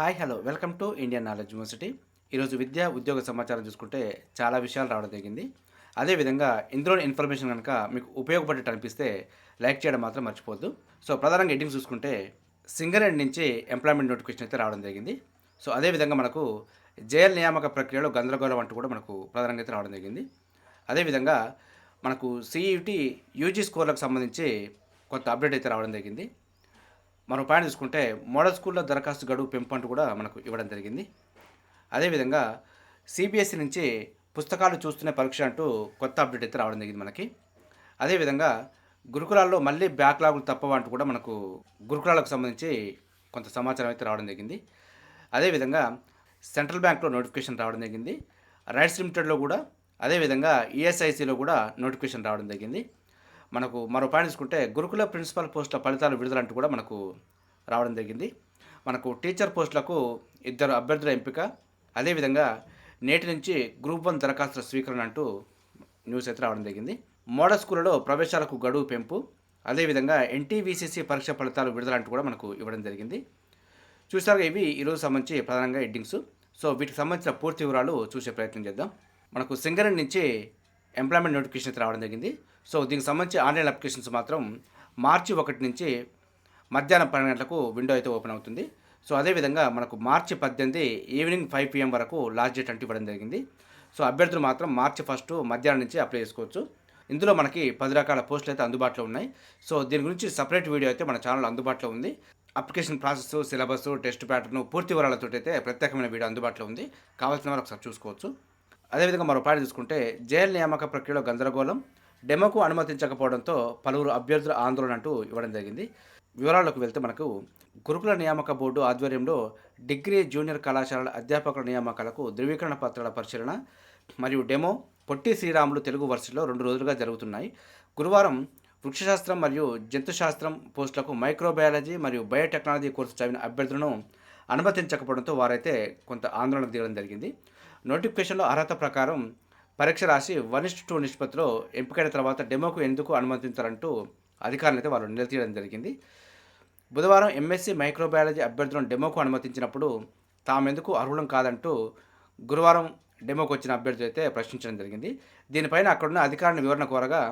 Hi hello. Welcome to Indian Knowledge University. ఈరోజు విద్యా ఉద్యోగ సమాచారం చూసుకుంటే చాలా విషయాలు రావడం జరిగింది. అదేవిధంగా ఇందులోని ఇన్ఫర్మేషన్ కనుక మీకు ఉపయోగపడేట్టు అనిపిస్తే లైక్ చేయడం మాత్రం మర్చిపోద్దు సో ప్రధానంగా ఎడ్డింగ్ చూసుకుంటే సింగరేణి నుంచి ఎంప్లాయ్మెంట్ నోటిఫికేషన్ అయితే రావడం జరిగింది. సో అదేవిధంగా మనకు జైలు నియామక ప్రక్రియలో గందరగోళం అంటూ కూడా మనకు ప్రధానంగా అయితే రావడం జరిగింది. అదేవిధంగా మనకు సిఈటి యూజీ స్కోర్లకు సంబంధించి కొంత అప్డేట్ అయితే రావడం జరిగింది. మనం పాయింట్ చూసుకుంటే మోడల్ స్కూల్లో దరఖాస్తు గడువు పెంపంటూ కూడా మనకు ఇవ్వడం జరిగింది. అదేవిధంగా సిబిఎస్సి నుంచి పుస్తకాలు చూస్తున్న పరీక్ష అంటూ కొత్త అప్డేట్ అయితే రావడం జరిగింది మనకి. అదేవిధంగా గురుకులాల్లో మళ్ళీ బ్యాక్లాగులు తప్పవ అంటూ కూడా మనకు గురుకులాలకు సంబంధించి కొంత సమాచారం అయితే రావడం జరిగింది. అదేవిధంగా సెంట్రల్ బ్యాంక్లో నోటిఫికేషన్ రావడం జరిగింది. రైట్స్ లిమిటెడ్లో కూడా అదేవిధంగా ఈఎస్ఐసిలో కూడా నోటిఫికేషన్ రావడం జరిగింది. మనకు మరో పాయింట్ తీసుకుంటే గురుకుల ప్రిన్సిపల్ పోస్టుల ఫలితాలు విడుదలంటూ కూడా మనకు రావడం జరిగింది. మనకు టీచర్ పోస్టులకు ఇద్దరు అభ్యర్థుల ఎంపిక అదేవిధంగా నేటి నుంచి గ్రూప్ వన్ దరఖాస్తుల స్వీకరణ అంటూ న్యూస్ అయితే రావడం జరిగింది. మోడల్ స్కూళ్ళలో ప్రవేశాలకు గడువు పెంపు అదేవిధంగా ఎన్టీవీసీసీ పరీక్ష ఫలితాలు విడుదలంటూ కూడా మనకు ఇవ్వడం జరిగింది. చూసారుగా ఇవి ఈరోజు సంబంధించి ప్రధానంగా హెడ్డింగ్స్. సో వీటికి సంబంధించిన పూర్తి వివరాలు చూసే ప్రయత్నం చేద్దాం. మనకు సింగరేణి నుంచి ఎంప్లాయ్మెంట్ నోటిఫికేషన్ అయితే రావడం జరిగింది. సో దీనికి సంబంధించి ఆన్లైన్ అప్లికేషన్స్ మాత్రం మార్చి ఒకటి నుంచి మధ్యాహ్నం పన్నెండు గంటలకు విండో అయితే ఓపెన్ అవుతుంది. సో అదేవిధంగా మనకు మార్చి పద్దెనిమిది ఈవినింగ్ ఫైవ్ పిఎం వరకు లాస్ట్ డేట్ అంటూ ఇవ్వడం జరిగింది. సో అభ్యర్థులు మాత్రం మార్చి ఫస్ట్ మధ్యాహ్నం నుంచి అప్లై చేసుకోవచ్చు. ఇందులో మనకి పది రకాల పోస్టులు అయితే అందుబాటులో ఉన్నాయి. సో దీని గురించి సపరేట్ వీడియో అయితే మన ఛానల్ అందుబాటులో ఉంది. Application process syllabus test pattern పూర్తి వివరాలతో అయితే ప్రత్యేకమైన వీడియో అందుబాటులో ఉంది. కావాల్సిన వారు ఒకసారి చూసుకోవచ్చు. అదేవిధంగా మరో పాయింట్ చూసుకుంటే జైలు నియామక ప్రక్రియలో గందరగోళం డెమోకు అనుమతించకపోవడంతో పలువురు అభ్యర్థుల ఆందోళన అంటూ ఇవ్వడం జరిగింది. వివరాల్లోకి వెళ్తే మనకు గురుకుల నియామక బోర్డు ఆధ్వర్యంలో డిగ్రీ జూనియర్ కళాశాలల అధ్యాపకుల నియామకాలకు ధృవీకరణ పత్రాల పరిశీలన మరియు డెమో పొట్టి శ్రీరాములు తెలుగు వర్షంలో రెండు రోజులుగా జరుగుతున్నాయి. గురువారం వృక్షశాస్త్రం మరియు జంతుశాస్త్రం పోస్టులకు మైక్రోబయాలజీ మరియు బయోటెక్నాలజీ కోర్సు చదివిన అభ్యర్థులను అనుమతించకపోవడంతో వారైతే కొంత ఆందోళన దిగడం జరిగింది. నోటిఫికేషన్లో అర్హత ప్రకారం పరీక్ష రాసి వన్ ఇస్ట్ టూ నిష్పత్తిలో ఎంపికైన తర్వాత డెమోకు ఎందుకు అనుమతించారంటూ అధికారులైతే అయితే వాళ్ళు నిలదీయడం జరిగింది. బుధవారం ఎంఎస్సీ మైక్రోబయాలజీ అభ్యర్థులను డెమోకు అనుమతించినప్పుడు తామెందుకు అర్హులం కాదంటూ గురువారం డెమోకు వచ్చిన అభ్యర్థులు అయితే ప్రశ్నించడం జరిగింది. దీనిపైన అక్కడున్న అధికారులను వివరణ కోరగా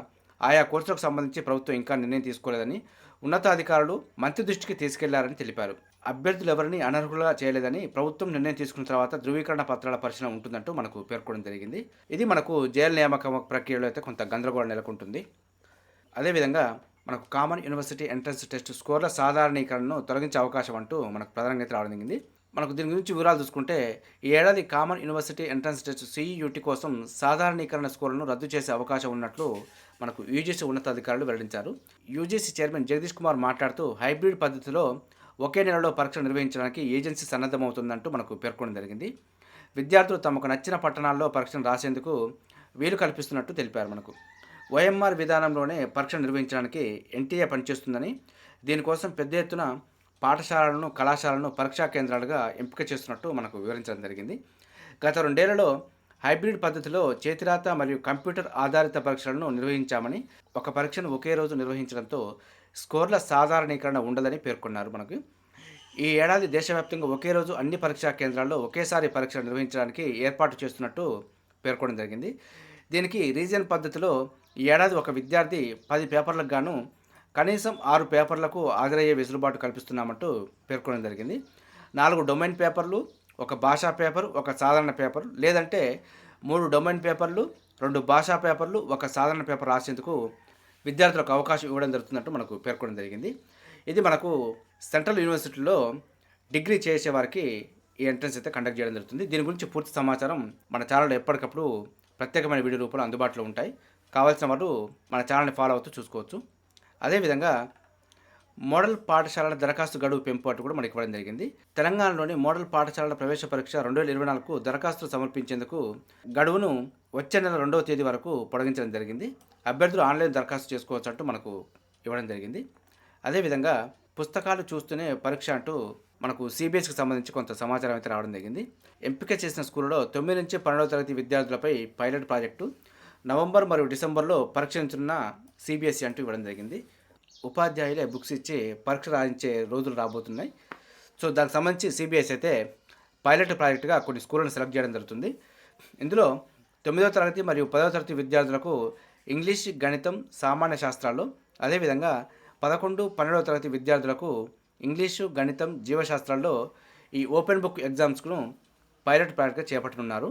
ఆయా కోర్సులకు సంబంధించి ప్రభుత్వం ఇంకా నిర్ణయం తీసుకోలేదని ఉన్నతాధికారులు మంత్రి దృష్టికి తీసుకెళ్ళారని తెలిపారు. అభ్యర్థులు ఎవరిని అనర్హులుగా చేయలేదని ప్రభుత్వం నిర్ణయం తీసుకున్న తర్వాత ధృవీకరణ పత్రాల పరిశీలన ఉంటుందంటూ మనకు పేర్కొనడం జరిగింది. ఇది మనకు జైలు నియామక ప్రక్రియలో అయితే కొంత గందరగోళం నెలకొంటుంది. అదేవిధంగా మనకు కామన్ యూనివర్సిటీ ఎంట్రన్స్ టెస్ట్ స్కోర్ల సాధారణీకరణను తొలగించే అవకాశం అంటూ మనకు ప్రధానంగా అయితే రావడం జరిగింది. మనకు దీని గురించి వివరాలు చూసుకుంటే ఈ ఏడాది common university entrance test CUET కోసం సాధారణీకరణ స్కోర్లను రద్దు చేసే అవకాశం ఉన్నట్లు మనకు యూజీసీ ఉన్నతాధికారులు వెల్లడించారు. యూజీసీ చైర్మన్ జగదీష్ కుమార్ మాట్లాడుతూ హైబ్రిడ్ పద్ధతిలో ఒకే నెలలో పరీక్షలు నిర్వహించడానికి ఏజెన్సీ సన్నద్ధమవుతుందంటూ మనకు పేర్కొనడం జరిగింది. విద్యార్థులు తమకు నచ్చిన పట్టణాల్లో పరీక్షను రాసేందుకు వీలు కల్పిస్తున్నట్టు తెలిపారు మనకు. వైఎంఆర్ విధానంలోనే పరీక్ష నిర్వహించడానికి ఎన్టీఏ పనిచేస్తుందని దీనికోసం పెద్ద ఎత్తున పాఠశాలలను కళాశాలను పరీక్షా కేంద్రాలుగా ఎంపిక చేస్తున్నట్టు మనకు వివరించడం జరిగింది. గత రెండేళ్ళలో హైబ్రిడ్ పద్ధతిలో చేతిరాత మరియు కంప్యూటర్ ఆధారిత పరీక్షలను నిర్వహించామని ఒక పరీక్షను ఒకే రోజు నిర్వహించడంతో స్కోర్ల సాధారణీకరణ ఉండదని పేర్కొన్నారు మనకు. ఈ ఏడాది దేశవ్యాప్తంగా ఒకే రోజు అన్ని పరీక్షా కేంద్రాల్లో ఒకేసారి పరీక్షలు నిర్వహించడానికి ఏర్పాటు చేస్తున్నట్టు పేర్కొనడం జరిగింది. దీనికి రీజియన్ పద్ధతిలో ఈ ఏడాది ఒక విద్యార్థి పది పేపర్లకు గాను కనీసం ఆరు పేపర్లకు హాజరయ్యే వెసులుబాటు కల్పిస్తున్నామంటూ పేర్కొనడం జరిగింది. నాలుగు డొమైన్ పేపర్లు ఒక భాషా పేపర్ ఒక సాధారణ పేపర్ లేదంటే మూడు డొమైన్ పేపర్లు రెండు భాషా పేపర్లు ఒక సాధారణ పేపర్ రాసేందుకు విద్యార్థులకు అవకాశం ఇవ్వడం జరుగుతున్నట్టు మనకు పేర్కొనడం జరిగింది. ఇది మనకు సెంట్రల్ యూనివర్సిటీలో డిగ్రీ చేసే వారికి ఈ ఎంట్రన్స్ అయితే కండక్ట్ చేయడం జరుగుతుంది. దీని గురించి పూర్తి సమాచారం మన ఛానల్ ఎప్పటికప్పుడు ప్రత్యేకమైన వీడియో రూపంలో అందుబాటులో ఉంటాయి. కావాల్సిన వారు మన ఛానల్ని ఫాలో అవుతూ చూసుకోవచ్చు. అదేవిధంగా మోడల్ పాఠశాలల దరఖాస్తు గడువు పెంపు అటు కూడా మనకి ఇవ్వడం జరిగింది. తెలంగాణలోని మోడల్ పాఠశాలల ప్రవేశ పరీక్ష రెండు వేల ఇరవై నాలుగు దరఖాస్తులు సమర్పించేందుకు గడువును వచ్చే నెల రెండవ తేదీ వరకు పొడిగించడం జరిగింది. అభ్యర్థులు ఆన్లైన్ దరఖాస్తు చేసుకోవచ్చు అంటూ మనకు ఇవ్వడం జరిగింది. అదేవిధంగా పుస్తకాలు చూస్తూనే పరీక్ష అంటూ మనకు సిబిఎస్కి సంబంధించి కొంత సమాచారం అయితే రావడం జరిగింది. ఎంపిక చేసిన స్కూల్లో తొమ్మిది నుంచి పన్నెండవ తరగతి విద్యార్థులపై పైలట్ ప్రాజెక్టు నవంబర్ మరియు డిసెంబర్లో పరీక్షించున్న సిబిఎస్ఈ అంటూ ఇవ్వడం జరిగింది. ఉపాధ్యాయులే బుక్స్ ఇచ్చి పరీక్ష రాయించే రోజులు రాబోతున్నాయి. సో దానికి సంబంధించి సిబిఎస్ అయితే పైలట్ ప్రాజెక్టుగా కొన్ని స్కూళ్ళను సెలెక్ట్ చేయడం జరుగుతుంది. ఇందులో తొమ్మిదవ తరగతి మరియు పదవ తరగతి విద్యార్థులకు ఇంగ్లీష్ గణితం సామాన్య శాస్త్రాలు అదేవిధంగా పదకొండు పన్నెండవ తరగతి విద్యార్థులకు ఇంగ్లీషు గణితం జీవశాస్త్రాల్లో ఈ ఓపెన్ బుక్ ఎగ్జామ్స్ను పైలట్ ప్రాజెక్ట్గా చేపట్టనున్నారు.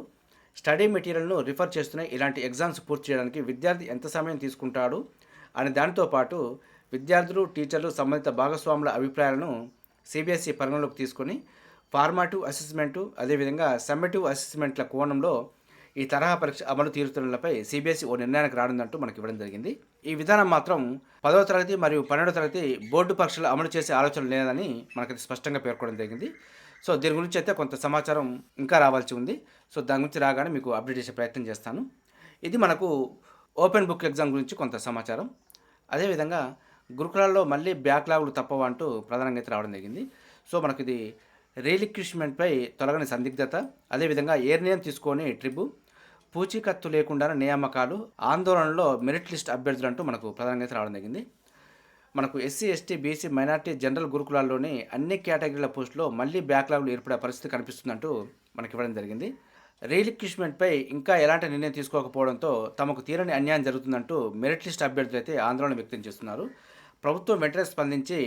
స్టడీ మెటీరియల్ను రిఫర్ చేస్తున్న ఇలాంటి ఎగ్జామ్స్ పూర్తి చేయడానికి విద్యార్థి ఎంత సమయం తీసుకుంటాడు అనే దానితో పాటు విద్యార్థులు టీచర్లు సంబంధిత భాగస్వాముల అభిప్రాయాలను సిబిఎస్ఈ పరిగణలోకి తీసుకొని ఫార్మాటివ్ అసెస్మెంటు అదేవిధంగా సమ్మటివ్ అసెస్మెంట్ల కోణంలో ఈ తరహా పరీక్ష అమలు తీరుతున్నలపై సిబిఎస్ఈ ఓ నిర్ణయానికి రానుందంటూ మనకి ఇవ్వడం జరిగింది. ఈ విధానం మాత్రం పదవ తరగతి మరియు పన్నెండవ తరగతి బోర్డు పరీక్షలు అమలు చేసే ఆలోచన లేదని మనకి స్పష్టంగా పేర్కొనడం జరిగింది. సో దీని గురించి అయితే కొంత సమాచారం ఇంకా రావాల్సి ఉంది. సో దాని గురించి రాగానే మీకు అప్డేట్ చేసే ప్రయత్నం చేస్తాను. ఇది మనకు ఓపెన్ బుక్ ఎగ్జామ్ గురించి కొంత సమాచారం. అదేవిధంగా గురుకులాల్లో మళ్ళీ బ్యాక్లాగులు తప్పవు అంటూ ప్రధానంగా అయితే రావడం జరిగింది. సో మనకి ఇది రీలిక్విష్మెంట్పై తొలగని సందిగ్ధత అదేవిధంగా ఏ నిర్ణయం తీసుకొని ట్రిబు పూచీకత్తు లేకుండా నియామకాలు ఆందోళనలో మెరిట్ లిస్ట్ అభ్యర్థులు అంటూ మనకు ప్రధానంగా అయితే రావడం జరిగింది. మనకు SC ST BC minority general గురుకులాల్లోని అన్ని కేటగిరీల పోస్టులో మళ్ళీ బ్యాక్లాగులు ఏర్పడే పరిస్థితి కనిపిస్తుందంటూ మనకి ఇవ్వడం జరిగింది. రీలిక్విష్మెంట్పై ఇంకా ఎలాంటి నిర్ణయం తీసుకోకపోవడంతో తమకు తీరని అన్యాయం జరుగుతుందంటూ మెరిట్ లిస్ట్ అభ్యర్థులు అయితే ఆందోళన వ్యక్తం చేస్తున్నారు. ప్రభుత్వం వెంటనే స్పందించి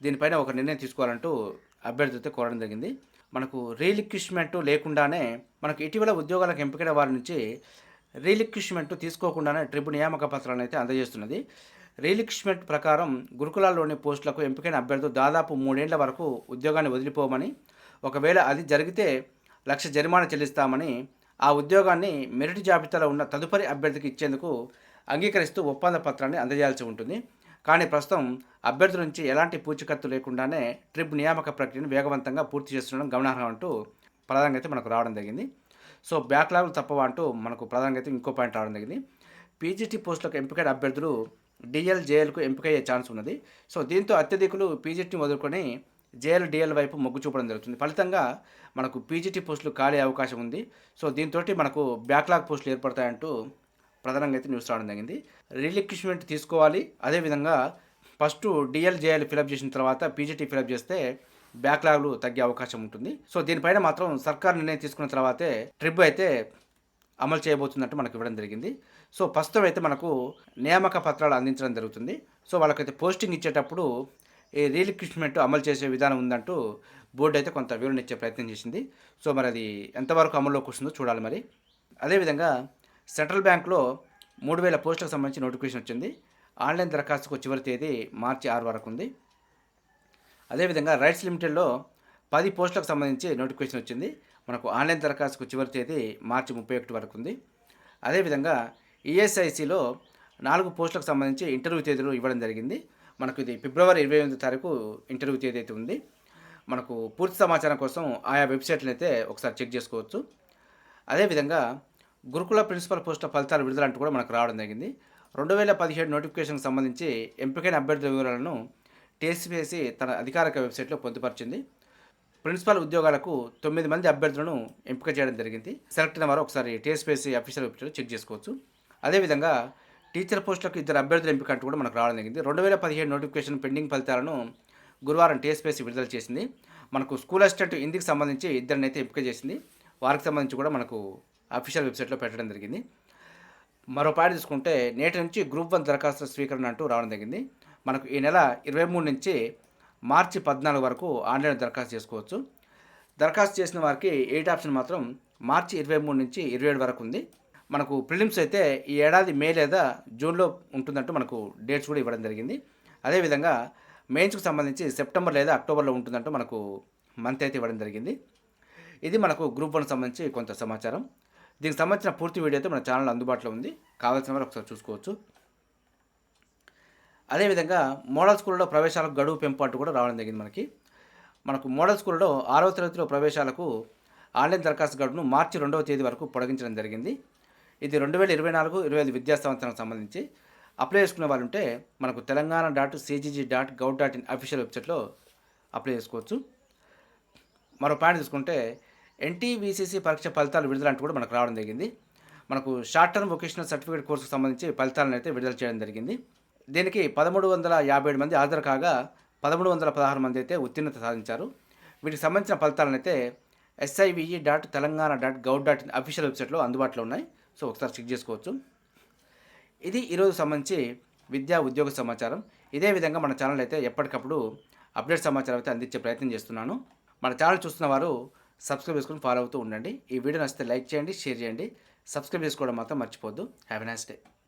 దీనిపైన ఒక నిర్ణయం తీసుకోవాలంటూ అభ్యర్థులతో కోరడం జరిగింది. మనకు రీలిక్విష్మెంట్ లేకుండానే మనకు ఇటీవల ఉద్యోగాలకు ఎంపికైన వారి నుంచి రీలిక్విష్మెంట్ తీసుకోకుండానే ట్రిబు నియామక పత్రాలను అయితే అందజేస్తున్నది. రీలిక్విష్మెంట్ ప్రకారం గురుకులాల్లోని పోస్టులకు ఎంపికైన అభ్యర్థులు దాదాపు మూడేళ్ళ వరకు ఉద్యోగాన్ని వదిలిపోమని ఒకవేళ అది జరిగితే లక్ష జరిమానా చెల్లిస్తామని ఆ ఉద్యోగాన్ని మెరిట్ జాబితాలో ఉన్న తదుపరి అభ్యర్థికి ఇచ్చేందుకు అంగీకరిస్తూ ఒప్పంద పత్రాన్ని అందజేయాల్సి ఉంటుంది. కానీ ప్రస్తుతం అభ్యర్థుల నుంచి ఎలాంటి పూచికత్తు లేకుండానే ట్రిప్ నియామక ప్రక్రియను వేగవంతంగా పూర్తి చేస్తుండడం గమనార్హం అంటూ ప్రధానంగా అయితే మనకు రావడం జరిగింది. సో బ్యాక్లాగులు తప్పవా అంటూ మనకు ప్రధానంగా అయితే ఇంకో పాయింట్ రావడం జరిగింది. పీజీటీ పోస్టులకు ఎంపికైన అభ్యర్థులు డిఎల్ జేఎల్కు ఎంపికయ్యే ఛాన్స్ ఉన్నది. సో దీంతో అత్యధికులు పీజీటీని వదులుకొని జేఎల్ డిఎల్ వైపు మొగ్గు చూపడం జరుగుతుంది. ఫలితంగా మనకు పీజీటీ పోస్టులు ఖాళీ అవకాశం ఉంది. సో దీంతో మనకు బ్యాక్లాగ్ పోస్టులు ఏర్పడతాయంటూ ప్రధానంగా అయితే న్యూస్ రావడం జరిగింది. రిలిక్విష్మెంట్ తీసుకోవాలి. అదేవిధంగా ఫస్ట్ డిఎల్జేఎల్ ఫిలప్ చేసిన తర్వాత పీజీటీ ఫిలప్ చేస్తే బ్యాక్లాగ్లు తగ్గే అవకాశం ఉంటుంది. సో దీనిపైన మాత్రం సర్కార్ నిర్ణయం తీసుకున్న తర్వాతే ట్రిప్ అయితే అమలు చేయబోతున్నట్టు మనకు ఇవ్వడం జరిగింది. సో ప్రస్తుతం అయితే మనకు నియామక పత్రాలు అందించడం జరుగుతుంది. సో వాళ్ళకైతే పోస్టింగ్ ఇచ్చేటప్పుడు ఈ రీలిక్విష్మెంట్ అమలు చేసే విధానం ఉందంటూ బోర్డు అయితే కొంత వివరణ ఇచ్చే ప్రయత్నం చేసింది. సో మరి అది ఎంతవరకు అమల్లోకి వస్తుందో చూడాలి మరి. అదేవిధంగా సెంట్రల్ బ్యాంక్లో మూడు వేల పోస్టులకు సంబంధించి నోటిఫికేషన్ వచ్చింది. ఆన్లైన్ దరఖాస్తుకు చివరి తేదీ మార్చి ఆరు వరకు ఉంది. అదేవిధంగా రైట్స్ లిమిటెడ్లో పది పోస్టులకు సంబంధించి నోటిఫికేషన్ వచ్చింది. మనకు ఆన్లైన్ దరఖాస్తుకు చివరి తేదీ మార్చి ముప్పై ఒకటి వరకు ఉంది. అదేవిధంగా ఈఎస్ఐసిలో నాలుగు పోస్టులకు సంబంధించి ఇంటర్వ్యూ తేదీలు ఇవ్వడం జరిగింది. మనకు ఇది ఫిబ్రవరి ఇరవై ఎనిమిది తారీఖు ఇంటర్వ్యూ తేదీ అయితే ఉంది. మనకు పూర్తి సమాచారం కోసం ఆయా వెబ్సైట్లను అయితే ఒకసారి చెక్ చేసుకోవచ్చు. అదేవిధంగా గురుకుల ప్రిన్సిపల్ పోస్టుల ఫలితాలు విడుదలంటూ కూడా మనకు రావడం జరిగింది. రెండు వేల పదిహేడు నోటిఫికేషన్కి సంబంధించి ఎంపికైన అభ్యర్థుల వివరాలను టీఎస్పీఎస్సీ తన అధికారిక వెబ్సైట్లో పొందుపరిచింది. ప్రిన్సిపల్ ఉద్యోగాలకు తొమ్మిది మంది అభ్యర్థులను ఎంపిక చేయడం జరిగింది. సెలెక్ట్ అయిన వారు ఒకసారి టీఎస్పీఎస్సీ అఫీషియల్ వెబ్సైట్లో చెక్ చేసుకోవచ్చు. అదేవిధంగా టీచర్ పోస్టులకు ఇద్దరు అభ్యర్థుల ఎంపిక అంటూ కూడా మనకు రావడం జరిగింది. రెండు వేల పదిహేడు నోటిఫికేషన్ పెండింగ్ ఫలితాలను గురువారం టీఎస్పీఎస్సీ విడుదల చేసింది. మనకు స్కూల్ అసిస్టెంట్ ఇందుకు సంబంధించి ఇద్దరినైతే ఎంపిక చేసింది. వారికి సంబంధించి కూడా మనకు అఫీషియల్ వెబ్సైట్లో పెట్టడం జరిగింది. మరో పాయింట్ తీసుకుంటే నేటి నుంచి గ్రూప్ వన్ దరఖాస్తుల స్వీకరణ అంటూ రావడం జరిగింది. మనకు ఈ నెల ఇరవై మూడు నుంచి మార్చి పద్నాలుగు వరకు ఆన్లైన్ దరఖాస్తు చేసుకోవచ్చు. దరఖాస్తు చేసిన వారికి ఎయిట్ ఆప్షన్ మాత్రం మార్చి ఇరవై మూడు నుంచి ఇరవై ఏడు వరకు ఉంది. మనకు ప్రిలిమ్స్ అయితే ఈ ఏడాది మే లేదా జూన్లో ఉంటుందంటూ మనకు డేట్స్ కూడా ఇవ్వడం జరిగింది. అదేవిధంగా మెయిన్స్కి సంబంధించి సెప్టెంబర్ లేదా అక్టోబర్లో ఉంటుందంటూ మనకు మంత్ అయితే ఇవ్వడం జరిగింది. ఇది మనకు గ్రూప్ వన్ సంబంధించి కొంత సమాచారం. దీనికి సంబంధించిన పూర్తి వీడియో అయితే మన ఛానల్ అందుబాటులో ఉంది. కావాల్సిన వారు ఒకసారి చూసుకోవచ్చు. అదేవిధంగా మోడల్ స్కూల్లో ప్రవేశాలకు గడువు పెంపాటు కూడా రావడం జరిగింది మనకి. మనకు మోడల్ స్కూల్లో ఆరవ తరగతిలో ప్రవేశాలకు ఆన్లైన్ దరఖాస్తు గడువును మార్చి రెండవ తేదీ వరకు పొడిగించడం జరిగింది. ఇది రెండు వేల ఇరవై నాలుగు ఇరవై ఐదు విద్యా సంవత్సరానికి సంబంధించి అప్లై చేసుకునే వాళ్ళు ఉంటే మనకు Telangana dot CGG dot gov dot in official వెబ్సైట్లో అప్లై చేసుకోవచ్చు. మరో పాయింట్ తీసుకుంటే ఎన్టీవీసీసీ పరీక్ష ఫలితాలు విడుదలంటూ కూడా మనకు రావడం జరిగింది. మనకు షార్ట్ టర్మ్ వొకేషనల్ సర్టిఫికేట్ కోర్సుకు సంబంధించి ఫలితాలను అయితే విడుదల చేయడం జరిగింది. దీనికి పదమూడు వందల యాభై ఏడు మంది హాజరు కాగా పదమూడు వందల పదహారు మంది అయితే ఉత్తీర్ణత సాధించారు. వీటికి సంబంధించిన ఫలితాలను అయితే SIVE dot Telangana dot gov dot in official వెబ్సైట్లో అందుబాటులో ఉన్నాయి. సో ఒకసారి చెక్ చేసుకోవచ్చు. ఇది ఈరోజు సంబంధించి విద్యా ఉద్యోగ సమాచారం. ఇదే విధంగా మన ఛానల్ అయితే ఎప్పటికప్పుడు అప్డేట్ సమాచారం అయితే అందించే ప్రయత్నం చేస్తున్నాను. మన ఛానల్ చూస్తున్న వారు సబ్స్క్రైబ్ చేసుకుని ఫాలో అవుతూ ఉండండి. ఈ వీడియో నచ్చితే లైక్ చేయండి షేర్ చేయండి. సబ్స్క్రైబ్ చేసుకోవడం మాత్రం మర్చిపోద్దు హ్యావ్ ఎ నైస్ డే